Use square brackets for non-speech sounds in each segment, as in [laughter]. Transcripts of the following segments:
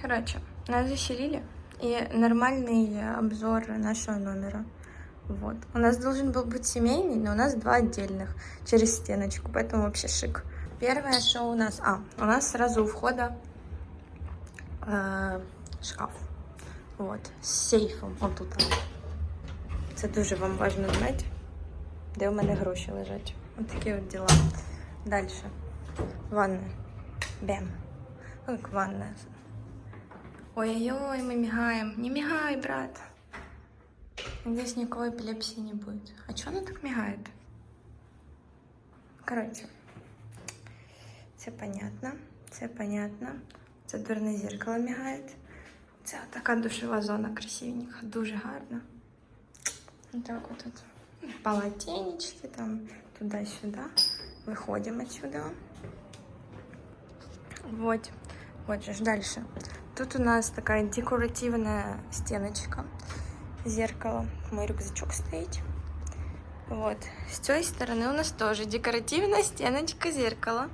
Короче, нас заселили, и нормальный обзор нашего номера. Вот. У нас должен был быть семейный, но у нас два отдельных через стеночку, поэтому вообще шик. Первое, что у нас... А, у нас сразу у входа э, шкаф. Вот, з сейфом. Отут. Це дуже вам важливо знати, де у мене гроші лежать. Ось такі от діла. Далі. Ванна. Бем. Как ванна. Ой-ой-ой, мы мигаем. Не мигай, брат. Надеюсь, никакой эпилепсии не будет. А чё она так мигает? Короче, все понятно, все понятно. Це дверне зеркало мигає. Це така душова зона красивенька, дуже гарна. Так вот тут полотенечки там туда-сюда. Выходим отсюда. Вот. Вот же дальше. Тут у нас такая декоративная стеночка. Зеркало. Мой рюкзачок стоит. Вот. С той стороны у нас тоже декоративная стеночка зеркала.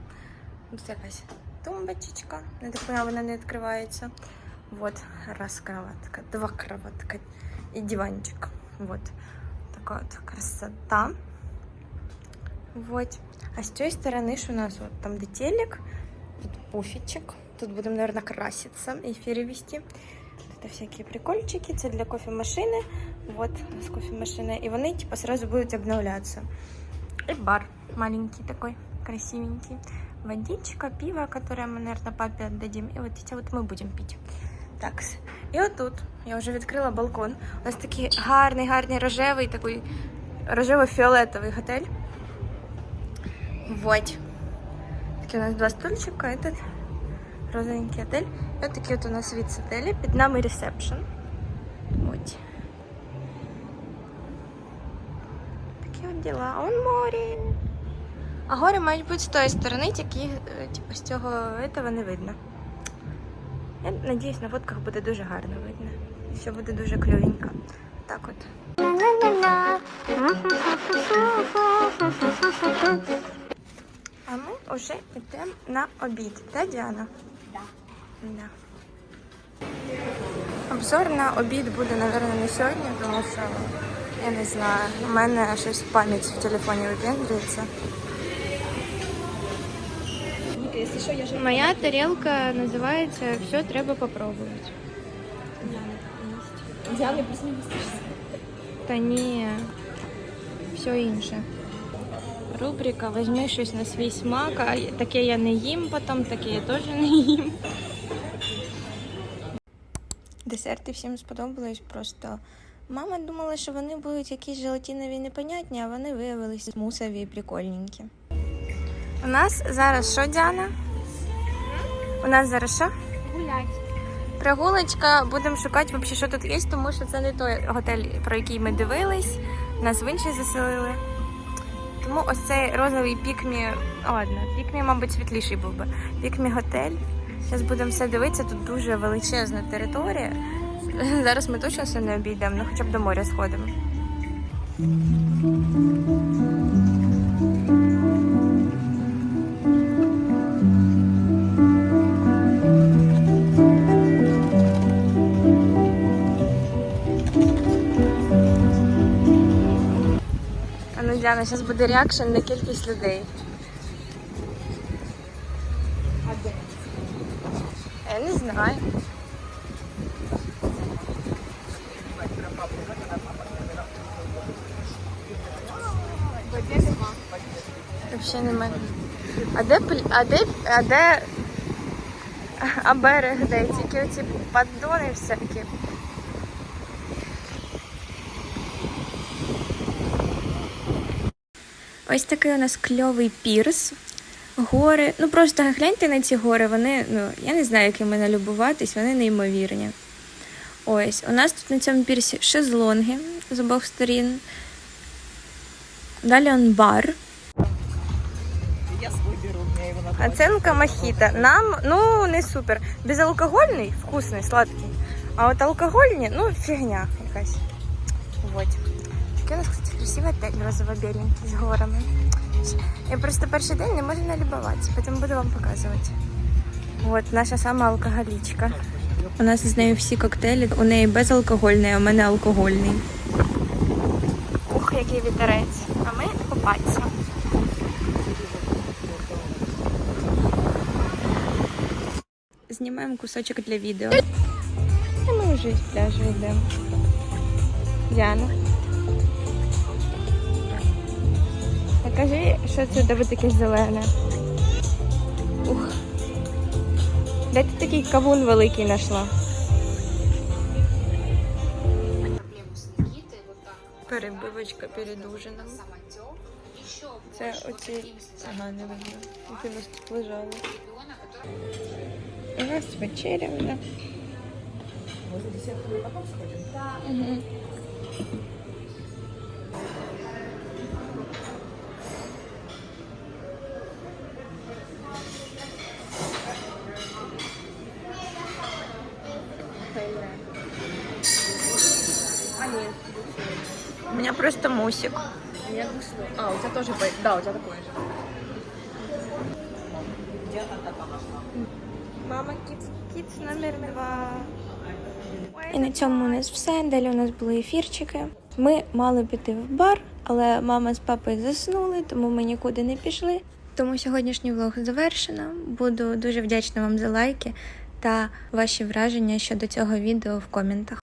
Вот якась тумбочечка. Я так вона не відкривається. Вот. Раз кроватка, два кроватка и диванчик. Вот. Такая вот красота. Вот. А с той стороны что у нас вот там где телек, тут пуфичек. Тут будем, наверное, краситься, эфиры вести. Это всякие прикольчики, це для кофемашини. Вот, у нас кофемашина. И вони, типа, сразу будут обновляться. И бар маленький такой, красивенький. Водичка, пиво, которое мы, наверное, папе отдадим. И вот эти вот мы будем пить. Так, і отут я вже відкрила балкон. У нас такий гарний, гарний рожевий, такий рожево-фіолетовий готель. Вот. Такі у нас два стульчика, этот розовенький отель. От такий от у нас від з отеля. Під нами ресепшн. От. Такі от діла. Он море. А гори мають бути з тої сторони, тільки е, типу, з цього этого не видно. Я надіюсь, на фотках буде дуже гарно видно. І все буде дуже кльовенько. Так от. А ми вже йдемо на обід, так, Діана? Да. Обзор на обід буде, мабуть, не сьогодні, тому що я не знаю. У мене щось пам'ять в телефоні випендрюється. Моя тарелка називається Все треба попробувати. Плюс минус 360. Та ні, все інше. Рубрика Візьми щось на свій смак, а таке я не їм потім, таке я теж не їм. Десерти всім сподобались просто. Мама думала, що вони будуть якісь желатинові непонятні, а вони виявилися мусові і прикольненькі. У нас зараз що, Діана? У нас зараз що? Гулять. Прогулочка, будемо шукати, вообще, що тут є, тому що це не той готель, про який ми дивились. Нас в інший заселили. Тому ось цей розовий пікмі. Ладно, пікмі, мабуть, світліший був би. Пікмі готель. Зараз будемо все дивитися. Тут дуже величезна територія. [laughs] Зараз ми точно все не обійдемо, ну хоча б до моря сходимо. Діана, зараз буде реакшн на кількість людей. Я не знаю. Вообще немає. А де а де, а де а берег де? Тільки оці поддони всякі. Ось такий у нас кльовий пірс. Гори. Ну просто гляньте на ці гори, вони, ну, я не знаю, якими налюбуватись, вони неймовірні. Ось, у нас тут на цьому пірсі шезлонги з обох сторін. Далі он бар. Оценка мохіта. Нам, ну, не супер. Безалкогольний, вкусний, сладкий. А от алкогольні, ну, фігня якась. Вот. Такий у нас, кстати, красивий отель розово-біленький з горами. Я просто перший день не можу налюбуватися, потім буду вам показувати. Вот наша сама алкоголічка. У нас з нею всі коктейлі. У неї безалкогольний, а у мене алкогольний. Ух, який вітерець. А ми купатися. Знімаємо кусочок для відео. І ми вже з пляжу йдемо. Діана. Покажи, що це тебе таке зелене. Ух. Де ти такий кавун великий знайшла? Перебивочка перед ужином. Це оці. Ага, не видно. Ти нас тут лежали. У нас вечеря вже. Угу. У меня просто мусик. У меня. А, у тебя тоже, да, у тебя такое же. Мама Кіц, Кіц номер два. І на цьому у нас все. Далі у нас були ефірчики. Ми мали піти в бар, але мама з папою заснули, тому ми нікуди не пішли. Тому сьогоднішній влог завершено. Буду дуже вдячна вам за лайки та ваші враження щодо цього відео в коментах.